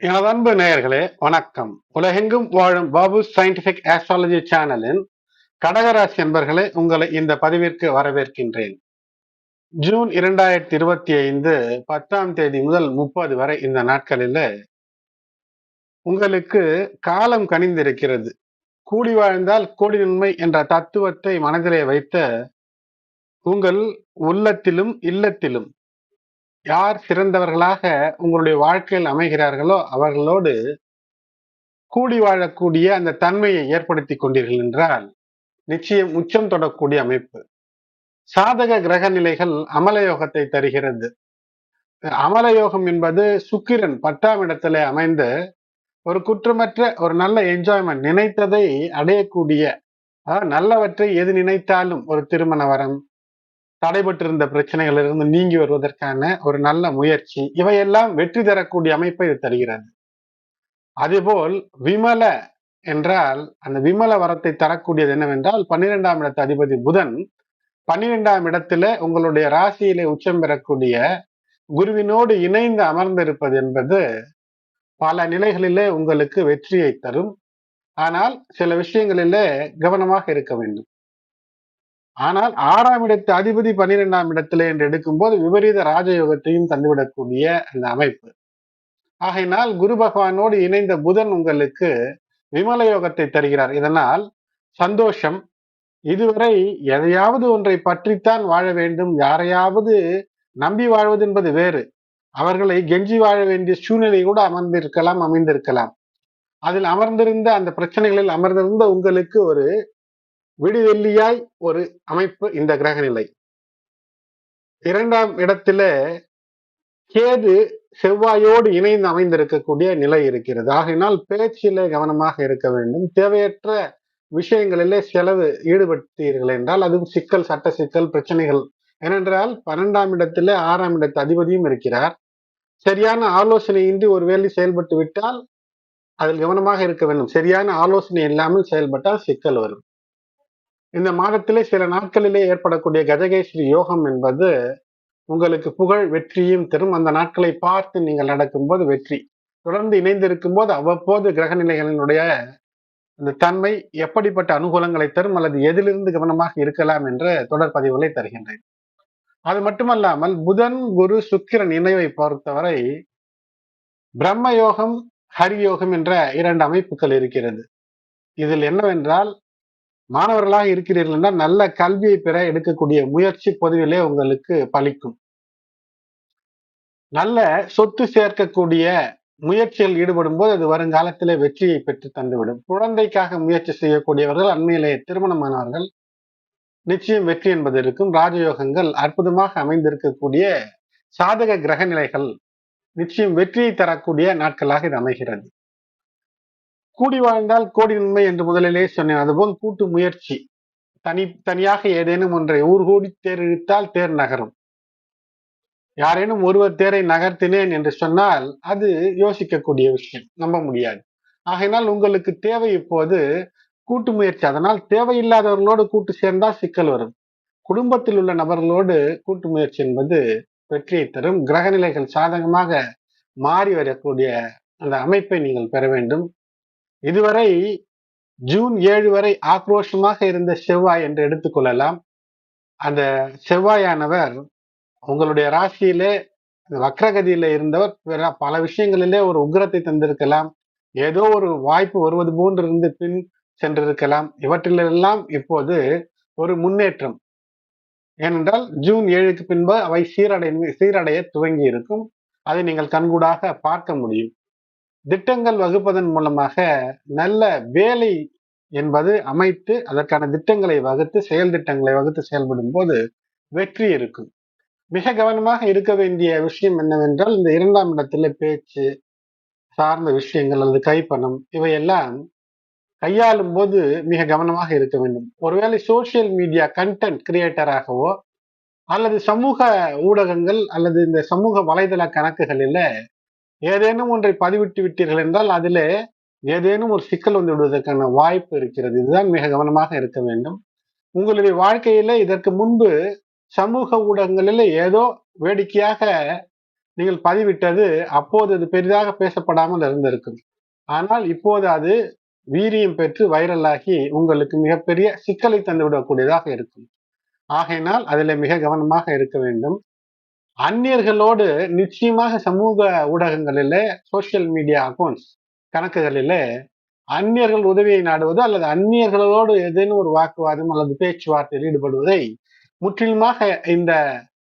எனது அன்பு நேயர்களே வணக்கம். உலகெங்கும் வாழும் பாபு சயின்டிபிக் ஆஸ்ட்ராலஜி சேனலின் கடகராசி என்பர்களே உங்களை இந்த பதிவிற்கு வரவேற்கின்றேன். ஜூன் இரண்டாயிரத்தி இருபத்தி ஐந்து பத்தாம் தேதி முதல் முப்பது வரை இந்த நாட்களில் உங்களுக்கு காலம் கனிந்திருக்கிறது. கூடி வாழ்ந்தால் கோடி நன்மை என்ற தத்துவத்தை மனதிலே வைத்த உங்கள் உள்ளத்திலும் இல்லத்திலும் யார் சிறந்தவர்களாக உங்களுடைய வாழ்க்கையில் அமைகிறார்களோ அவர்களோடு கூடி வாழக்கூடிய அந்த தன்மையை ஏற்படுத்தி கொண்டீர்கள் என்றால் நிச்சயம் உச்சம் தொடக்கூடிய அமைப்பு. சாதக கிரக நிலைகள் அமலயோகத்தை தருகிறது. அமலயோகம் என்பது சுக்கிரன் பத்தாம் இடத்துல அமைந்த ஒரு குற்றமற்ற ஒரு நல்ல என்ஜாய்மெண்ட் நினைத்ததை அடையக்கூடிய நல்லவற்றை எது நினைத்தாலும் ஒரு திருமண வரம் தடைபட்டிருந்த பிரச்சனைகளிலிருந்து நீங்கி வருவதற்கான ஒரு நல்ல முயற்சி. இவையெல்லாம் வெற்றி தரக்கூடிய அமைப்பை இது தருகிறது. அதுபோல் விமல என்றால் அந்த விமல வரத்தை தரக்கூடியது என்னவென்றால் பன்னிரெண்டாம் இடத்து அதிபதி புதன் பன்னிரெண்டாம் இடத்துல உங்களுடைய ராசியிலே உச்சம் பெறக்கூடிய குருவினோடு இணைந்து அமர்ந்திருப்பது என்பது பல நிலைகளிலே உங்களுக்கு வெற்றியை தரும். ஆனால் சில விஷயங்களிலே கவனமாக இருக்க வேண்டும். ஆனால் ஆறாம் இடத்து அதிபதி பன்னிரெண்டாம் இடத்துல என்று எடுக்கும்போது விபரீத ராஜயோகத்தையும் தந்துவிடக்கூடிய அந்த அமைப்பு. ஆகையினால் குரு பகவானோடு இணைந்த புதன் உங்களுக்கு விமல யோகத்தை தருகிறார். இதனால் சந்தோஷம். இதுவரை எதையாவது ஒன்றை பற்றித்தான் வாழ வேண்டும். யாரையாவது நம்பி வாழ்வது என்பது வேறு. அவர்களை கெஞ்சி வாழ வேண்டிய சூழ்நிலை கூட அமர்ந்திருக்கலாம் அமைந்திருக்கலாம். அதில் அமர்ந்திருந்த அந்த பிரச்சனைகளில் அமர்ந்திருந்த உங்களுக்கு ஒரு விடுவெள்ளியாய் ஒரு அமைப்பு இந்த கிரக நிலை. இரண்டாம் இடத்துல கேது செவ்வாயோடு இணைந்து அமைந்திருக்கக்கூடிய நிலை இருக்கிறது. ஆகையினால் பேச்சிலே கவனமாக இருக்க வேண்டும். தேவையற்ற விஷயங்களிலே செலவு ஈடுபடுத்தீர்கள் என்றால் அதுவும் சிக்கல் சட்ட சிக்கல் பிரச்சனைகள். ஏனென்றால் பன்னெண்டாம் இடத்துல ஆறாம் இடத்து அதிபதியும் இருக்கிறார். சரியான ஆலோசனையின்றி ஒரு வேலை செயல்பட்டு விட்டால் அதில் கவனமாக இருக்க வேண்டும். சரியான ஆலோசனை இல்லாமல் செயல்பட்டால் சிக்கல் வரும். இந்த மாதத்திலே சில நாட்களிலே ஏற்படக்கூடிய கஜகேஸ்வரி யோகம் என்பது உங்களுக்கு புகழ் வெற்றியும் தரும். அந்த நாட்களை பார்த்து நீங்கள் நடக்கும்போது வெற்றி. தொடர்ந்து இணைந்திருக்கும் போது அவ்வப்போது கிரக நிலைகளினுடைய அந்த தன்மை எப்படிப்பட்ட அனுகூலங்களை தரும் அல்லது எதிலிருந்து கவனமாக இருக்கலாம் என்ற தொடர் பதிவுகளை தருகின்றேன். அது மட்டுமல்லாமல் புதன் குரு சுக்கிரன் இணைவை பொறுத்தவரை பிரம்ம யோகம் ஹரியோகம் என்ற இரண்டு அமைப்புகள் இருக்கிறது. இதில் என்னவென்றால் மாணவர்களாக இருக்கிறீர்கள் என்றால் நல்ல கல்வியை பெற எடுக்கக்கூடிய முயற்சி பொதுவிலே உங்களுக்கு பலிக்கும். நல்ல சொத்து சேர்க்கக்கூடிய முயற்சியில் ஈடுபடும் போது அது வருங்காலத்திலே வெற்றியை பெற்று தந்துவிடும். குழந்தைக்காக முயற்சி செய்யக்கூடியவர்கள் அண்மையிலே திருமணமானவர்கள் நிச்சயம் வெற்றி என்பது இருக்கும். ராஜயோகங்கள் அற்புதமாக அமைந்திருக்கக்கூடிய சாதக கிரக நிலைகள் நிச்சயம் வெற்றியை தரக்கூடிய நாட்களாக இது அமைகிறது. கூடி வாழ்ந்தால் கோடி நன்மை என்று முதலிலே சொன்னேன். அதுபோல் கூட்டு முயற்சி. தனி தனியாக ஏதேனும் ஒன்றை ஊர் கூடி தேர் இழுத்தால் தேர் நகரும். யாரேனும் ஒருவர் தேரை நகர்த்தினேன் என்று சொன்னால் அது யோசிக்கக்கூடிய விஷயம். நம்ப முடியாது. ஆகையினால் உங்களுக்கு தேவை இப்போது கூட்டு முயற்சி. அதனால் தேவையில்லாதவர்களோடு கூட்டு சேர்ந்தால் சிக்கல் வரும். குடும்பத்தில் உள்ள நபர்களோடு கூட்டு முயற்சி என்பது வெற்றியை தரும். கிரகநிலைகள் சாதகமாக மாறி வரக்கூடிய அந்த அமைப்பை நீங்கள் பெற வேண்டும். இதுவரை ஜூன் ஏழு வரை ஆக்ரோஷமாக இருந்த செவ்வாய் என்று எடுத்துக்கொள்ளலாம் அந்த செவ்வாயானவர் உங்களுடைய ராசியிலே வக்ரகதியில இருந்தவர் பல விஷயங்களிலே ஒரு உக்ரத்தை தந்திருக்கலாம். ஏதோ ஒரு வாய்ப்பு வருவது போன்று இருந்து பின் சென்றிருக்கலாம். இவற்றிலெல்லாம் இப்போது ஒரு முன்னேற்றம். ஏனென்றால் ஜூன் ஏழுக்கு பின்பு அவை சீரடை சீரடைய துவங்கி இருக்கும் அதை நீங்கள் கண்கூடாக பார்க்க முடியும். திட்டங்கள் வகுப்பதன் மூலமாக நல்ல வேலை என்பது அமைத்து அதற்கான திட்டங்களை வகுத்து செயல் திட்டங்களை வகுத்து செயல்படும் போது வெற்றி இருக்கும். மிக கவனமாக இருக்க வேண்டிய விஷயம் என்னவென்றால் இந்த இரண்டாம் இடத்துல பேச்சு சார்ந்த விஷயங்கள் அல்லது கைப்பணம் இவையெல்லாம் கையாளும் போது மிக கவனமாக இருக்க வேண்டும். ஒருவேளை சோசியல் மீடியா கண்டென்ட் கிரியேட்டராகவோ அல்லது சமூக ஊடகங்கள் அல்லது இந்த சமூக வலைதள கணக்குகளில் ஏதேனும் ஒன்றை பதிவிட்டு விட்டீர்கள் என்றால் அதிலே ஏதேனும் ஒரு சிக்கல் வந்து விடுவதற்கான வாய்ப்பு இருக்கிறது. இதுதான் மிக கவனமாக இருக்க வேண்டும். உங்களுடைய வாழ்க்கையில இதற்கு முன்பு சமூக ஊடகங்களில் ஏதோ வேடிக்கையாக நீங்கள் பதிவிட்டது அப்போது அது பெரிதாக பேசப்படாமல் இருந்திருக்கும். ஆனால் இப்போது அது வீரியம் பெற்று வைரலாகி உங்களுக்கு மிகப்பெரிய சிக்கலை தந்துவிடக்கூடியதாக இருக்கும். ஆகையினால் அதில் மிக கவனமாக இருக்க வேண்டும். அந்நியர்களோடு நிச்சயமாக சமூக ஊடகங்களிலே சோசியல் மீடியா அக்கௌண்ட்ஸ் கணக்குகளிலே அந்நியர்கள் உதவியை நாடுவது அல்லது அந்நியர்களோடு ஏதேனும் ஒரு வாக்குவாதம் அல்லது பேச்சுவார்த்தையில் ஈடுபடுவதை முற்றிலுமாக இந்த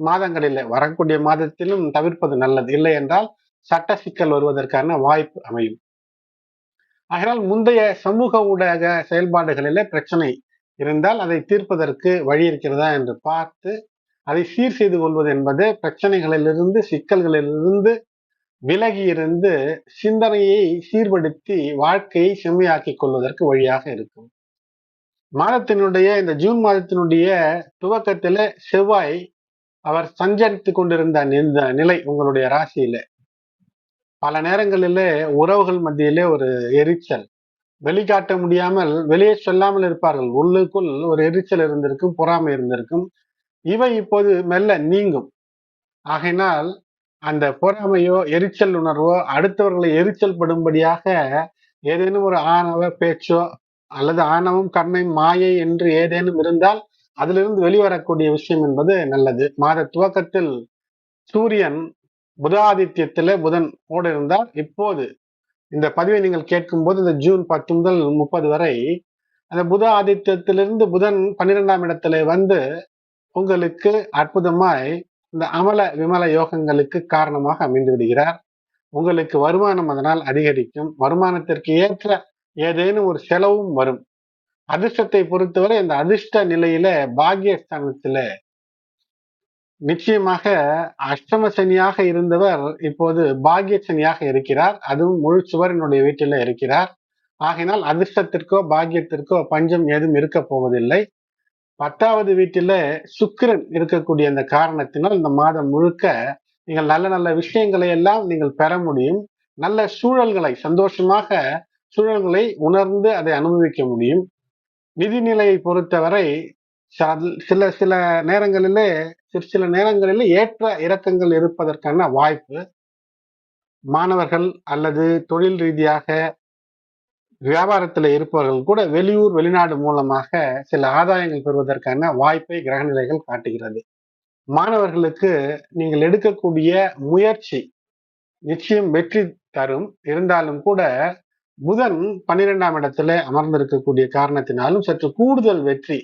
மாதங்களில் வரக்கூடிய மாதத்திலும் தவிர்ப்பது நல்லது. இல்லை என்றால் சட்ட சிக்கல் வருவதற்கான வாய்ப்பு அமையும். ஆகினால் முந்தைய சமூக ஊடக செயல்பாடுகளிலே பிரச்சனை இருந்தால் அதை தீர்ப்பதற்கு வழி இருக்கிறதா என்று பார்த்து அதை சீர் செய்து கொள்வது என்பது பிரச்சனைகளிலிருந்து சிக்கல்களிலிருந்து விலகி இருந்து சிந்தனையை சீர்படுத்தி வாழ்க்கையை செம்மையாக்கிக் கொள்வதற்கு வழியாக இருக்கும். மாதத்தினுடைய இந்த ஜூன் மாதத்தினுடைய துவக்கத்துல செவ்வாய் அவர் சஞ்சரித்து கொண்டிருந்த நிலை உங்களுடைய ராசியில. பல நேரங்களிலே உறவுகள் மத்தியிலே ஒரு எரிச்சல். வெளிக்காட்ட முடியாமல் வெளியே சொல்லாமல் இருப்பார்கள். உள்ளுக்குள் ஒரு எரிச்சல் இருந்திருக்கும் பொறாமை இருந்திருக்கும். இவை இப்போது மெல்ல நீங்கும். ஆகையினால் அந்த பொறாமையோ எரிச்சல் உணர்வோ அடுத்தவர்களை எரிச்சல் படும்படியாக ஏதேனும் ஒரு ஆணவ பேச்சோ அல்லது ஆணவம் கண்ணை மாயை என்று ஏதேனும் இருந்தால் அதிலிருந்து வெளிவரக்கூடிய விஷயம் என்பது நல்லது. மாத துவக்கத்தில் சூரியன் புதாதித்யத்தில் புதன் ஓட இருந்தால் இப்போது இந்த பதிவை நீங்கள் கேட்கும் போது இந்த ஜூன் பத்து முதல் முப்பது வரை அந்த புத ஆதித்யத்திலிருந்து புதன் பன்னிரெண்டாம் இடத்துல வந்து உங்களுக்கு அற்புதமாய் இந்த அமல விமல யோகங்களுக்கு காரணமாக அமைந்து விடுகிறார் உங்களுக்கு வருமானம் அதனால் அதிகரிக்கும். வருமானத்திற்கு ஏற்ற ஏதேனும் ஒரு செலவும் வரும். அதிர்ஷ்டத்தை பொறுத்தவரை இந்த அதிர்ஷ்ட நிலையில பாகியஸ்தானத்துல நிச்சயமாக அஷ்டம சனியாக இருந்தவர் இப்போது பாகிய சனியாக இருக்கிறார். அதுவும் முழு சுவரினுடைய வீட்டில இருக்கிறார். ஆகினால் அதிர்ஷ்டத்திற்கோ பாக்கியத்திற்கோ பஞ்சம் ஏதும் இருக்க போவதில்லை. பத்தாவது வீட்டில சுக்கிரன் இருக்கக்கூடிய அந்த காரணத்தினால் இந்த மாதம் முழுக்க நீங்கள் நல்ல நல்ல விஷயங்களை எல்லாம் நீங்கள் பெற முடியும். நல்ல சூழல்களை சந்தோஷமாக சூழல்களை உணர்ந்து அதை அனுபவிக்க முடியும். நிதிநிலையை பொறுத்தவரை சில சில நேரங்களிலே சில சில நேரங்களில் ஏற்ற இறக்கங்கள் இருப்பதற்கான வாய்ப்பு. மாணவர்கள் அல்லது தொழில் ரீதியாக வியாபாரத்தில் இருப்பவர்கள் கூட வெளியூர் வெளிநாடு மூலமாக சில ஆதாயங்கள் பெறுவதற்கான வாய்ப்பை கிரகநிலைகள் காட்டுகிறது. மாணவர்களுக்கு நீங்கள் எடுக்கக்கூடிய முயற்சி நிச்சயம் வெற்றி தரும். இருந்தாலும் கூட புதன் பன்னிரெண்டாம் இடத்துல அமர்ந்திருக்கக்கூடிய காரணத்தினாலும் சற்று கூடுதல் வெற்றி.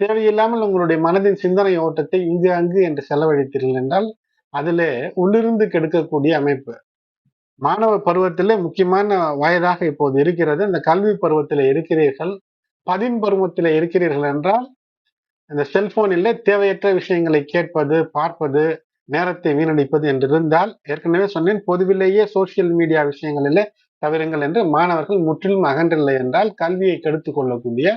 தேவையில்லாமல் உங்களுடைய மனதின் சிந்தனை ஓட்டத்தை இங்கு அங்கு என்று செலவழித்தீர்கள் என்றால் அதில் உள்ளிருந்து கெடுக்கக்கூடிய அமைப்பு மாணவ பருவத்திலே முக்கியமான வயதாக இப்போது இருக்கிறது. இந்த கல்வி பருவத்தில் இருக்கிறீர்கள். பதின் பருவத்தில் இருக்கிறீர்கள் என்றால் இந்த செல்போனில் தேவையற்ற விஷயங்களை கேட்பது பார்ப்பது நேரத்தை வீணடிப்பது என்று இருந்தால் ஏற்கனவே சொன்னேன் பொதுவிலேயே சோசியல் மீடியா விஷயங்களிலே தவிரங்கள் என்று மாணவர்கள் முற்றிலும் அகன்றில்லை என்றால் கல்வியை கெடுத்து கொள்ளக்கூடிய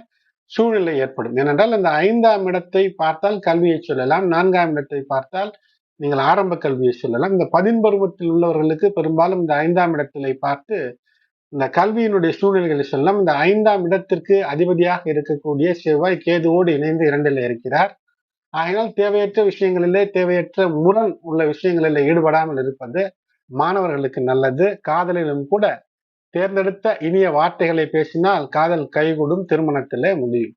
சூழ்நிலை ஏற்படும். ஏனென்றால் அந்த ஐந்தாம் இடத்தை பார்த்தால் கல்வியை சொல்லலாம் நான்காம் இடத்தை பார்த்தால் நீங்கள் ஆரம்ப கல்வியை சொல்லலாம். இந்த பதின்பருவத்தில் உள்ளவர்களுக்கு பெரும்பாலும் இந்த ஐந்தாம் இடத்திலே பார்த்து இந்த கல்வியினுடைய சூழ்நிலைகளை சொல்லலாம். இந்த ஐந்தாம் இடத்திற்கு அதிபதியாக இருக்கக்கூடிய செவ்வாய் கேதுவோடு இணைந்து இரண்டில் இருக்கிறார். ஆகினால் தேவையற்ற விஷயங்களிலே தேவையற்ற முரண் உள்ள விஷயங்களில் ஈடுபடாமல் இருப்பது மாணவர்களுக்கு நல்லது. காதலிலும் கூட தேர்ந்தெடுத்த இனிய வார்த்தைகளை பேசினால் காதல் கைகூடும் திருமணத்திலே முடியும்.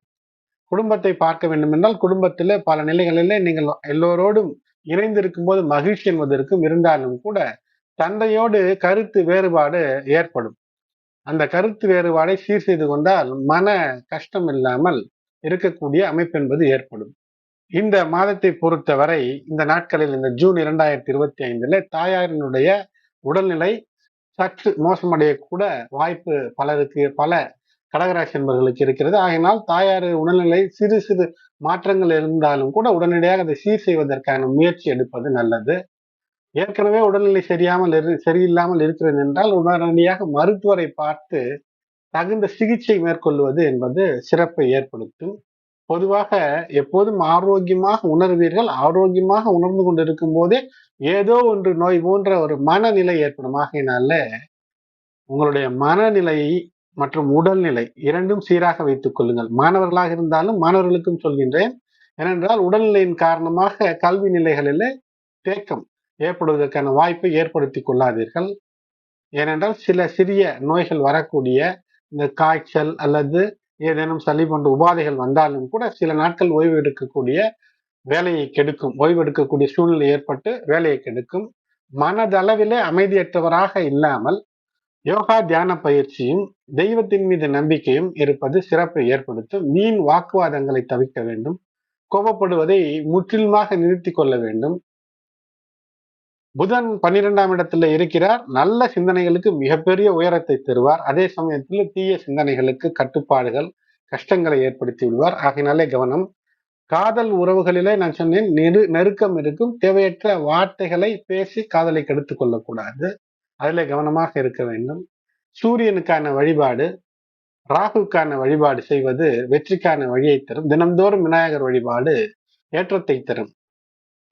குடும்பத்தை பார்க்க வேண்டும் என்றால் குடும்பத்திலே பல நிலைகளிலே நீங்கள் எல்லோரோடும் இணைந்திருக்கும் போது மகிழ்ச்சி என்பதற்கும் இருந்தாலும் கூட தந்தையோடு கருத்து வேறுபாடு ஏற்படும். அந்த கருத்து வேறுபாடை சீர் செய்து கொண்டால் மன கஷ்டம் இல்லாமல் இருக்கக்கூடிய அமைப்பு என்பது ஏற்படும். இந்த மாதத்தை பொறுத்தவரை இந்த நாட்களில் இந்த ஜூன் இரண்டாயிரத்தி இருபத்தி ஐந்துல தாயாரினுடைய உடல்நிலை சற்று மோசமடையக்கூட வாய்ப்பு பலருக்கு பல கடகராசி என்பவர்களுக்கு இருக்கிறது. ஆகினால் தாயார் உடல்நிலை சிறு சிறு மாற்றங்கள் இருந்தாலும் கூட உடனடியாக அதை சீர் செய்வதற்கான முயற்சி எடுப்பது நல்லது. ஏற்கனவே உடல்நிலை சரியாமல் இரு சரியில்லாமல் இருக்கிறது என்றால் உடனடியாக மருத்துவரை பார்த்து தகுந்த சிகிச்சை மேற்கொள்வது என்பது சிறப்பை ஏற்படுத்தும். பொதுவாக எப்போதும் ஆரோக்கியமாக உணர்வீர்கள். ஆரோக்கியமாக உணர்ந்து கொண்டிருக்கும் போதே ஏதோ ஒன்று நோய் போன்ற ஒரு மனநிலை ஏற்படும். ஆகையினால உங்களுடைய மனநிலை மற்றும் உடல்நிலை இரண்டும் சீராக வைத்துக் கொள்ளுங்கள். மாணவர்களாக இருந்தாலும் மாணவர்களுக்கும் சொல்கின்றேன். ஏனென்றால் உடல்நிலையின் காரணமாக கல்வி நிலைகளில் தேக்கம் ஏற்படுவதற்கான வாய்ப்பை ஏற்படுத்தி கொள்ளாதீர்கள். ஏனென்றால் சில சிறிய நோய்கள் வரக்கூடிய இந்த காய்ச்சல் அல்லது ஏதேனும் சளி போன்ற உபாதைகள் வந்தாலும் கூட சில நாட்கள் ஓய்வு எடுக்கக்கூடிய வேலையை கெடுக்கும். ஓய்வு எடுக்கக்கூடிய சூழ்நிலை ஏற்பட்டு வேலையை கெடுக்கும். மனதளவிலே அமைதியற்றவராக இல்லாமல் யோகா தியான பயிற்சியும் தெய்வத்தின் மீது நம்பிக்கையும் இருப்பது சிறப்பை ஏற்படுத்தும். வீண் வாக்குவாதங்களை தவிர்க்க வேண்டும். கோபப்படுவதை முற்றிலுமாக நிறுத்தி கொள்ள வேண்டும். புதன் பன்னிரெண்டாம் இடத்துல இருக்கிறார். நல்ல சிந்தனைகளுக்கு மிகப்பெரிய உயரத்தை தருவார். அதே சமயத்தில் தீய சிந்தனைகளுக்கு கட்டுப்பாடுகள் கஷ்டங்களை ஏற்படுத்தி விடுவார். ஆகினாலே கவனம். காதல் உறவுகளிலே நான் சொன்னேன் நெரு நெருக்கம் இருக்கும். தேவையற்ற வார்த்தைகளை பேசி காதலை கெடுத்துக் கொள்ளக்கூடாது. அதில் கவனமாக இருக்க வேண்டும். சூரியனுக்கான வழிபாடு ராகுக்கான வழிபாடு செய்வது வெற்றிக்கான வழியை தரும். தினந்தோறும் விநாயகர் வழிபாடு ஏற்றத்தை தரும்.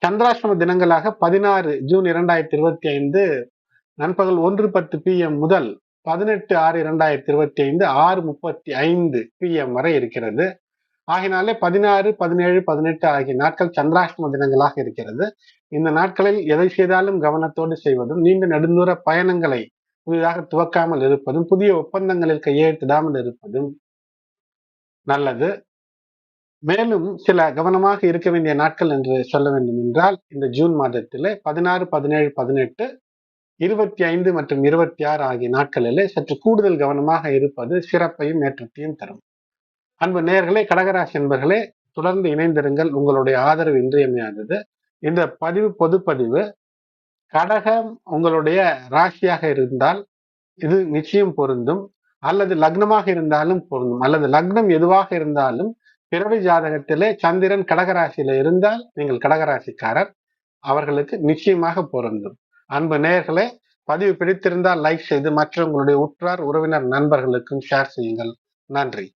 சந்திராஷ்டம தினங்களாக பதினாறு ஜூன் இரண்டாயிரத்தி இருபத்தி ஐந்து நண்பகல் ஒன்று பத்து பிஎம் முதல் பதினெட்டு ஆறு இரண்டாயிரத்தி இருபத்தி ஐந்து ஆறு முப்பத்தி ஐந்து பிஎம் வரை இருக்கிறது. ஆகினாலே பதினாறு பதினேழு பதினெட்டு ஆகிய நாட்கள் சந்திராஷ்டம தினங்களாக இருக்கிறது. இந்த நாட்களில் எதை செய்தாலும் கவனத்தோடு செய்வதும் நீண்ட நெடுந்தூர பயணங்களை புதிதாக துவக்காமல் இருப்பதும் புதிய ஒப்பந்தங்களில் கையெழுத்திடாமல் இருப்பதும் நல்லது. மேலும் சில கவனமாக இருக்க வேண்டிய நாட்கள் என்று சொல்ல வேண்டும் என்றால் இந்த ஜூன் மாதத்திலே பதினாறு பதினேழு பதினெட்டு இருபத்தி ஐந்து மற்றும் இருபத்தி ஆறு ஆகிய நாட்களிலே சற்று கூடுதல் கவனமாக இருப்பது சிறப்பையும் ஏற்றத்தையும் தரும். அன்பு நேர்களே கடகராசி என்பர்களே தொடர்ந்து இணைந்திருங்கள். உங்களுடைய ஆதரவு இன்றியமையாதது. இந்த பதிவு பொதுப்பதிவு கடகம் உங்களுடைய ராசியாக இருந்தால் இது நிச்சயம் பொருந்தும். அல்லது லக்னமாக இருந்தாலும் பொருந்தும். அல்லது லக்னம் எதுவாக இருந்தாலும் பிறவி ஜாதகத்திலே சந்திரன் கடகராசியில இருந்தால் நீங்கள் கடகராசிக்காரர். அவர்களுக்கு நிச்சயமாக பொருந்தும். அன்பு நேர்களே பதிவு பிடித்திருந்தால் லைக் செய்து மற்ற உங்களுடைய உற்றார் உறவினர் நண்பர்களுக்கும் ஷேர் செய்யுங்கள். நன்றி.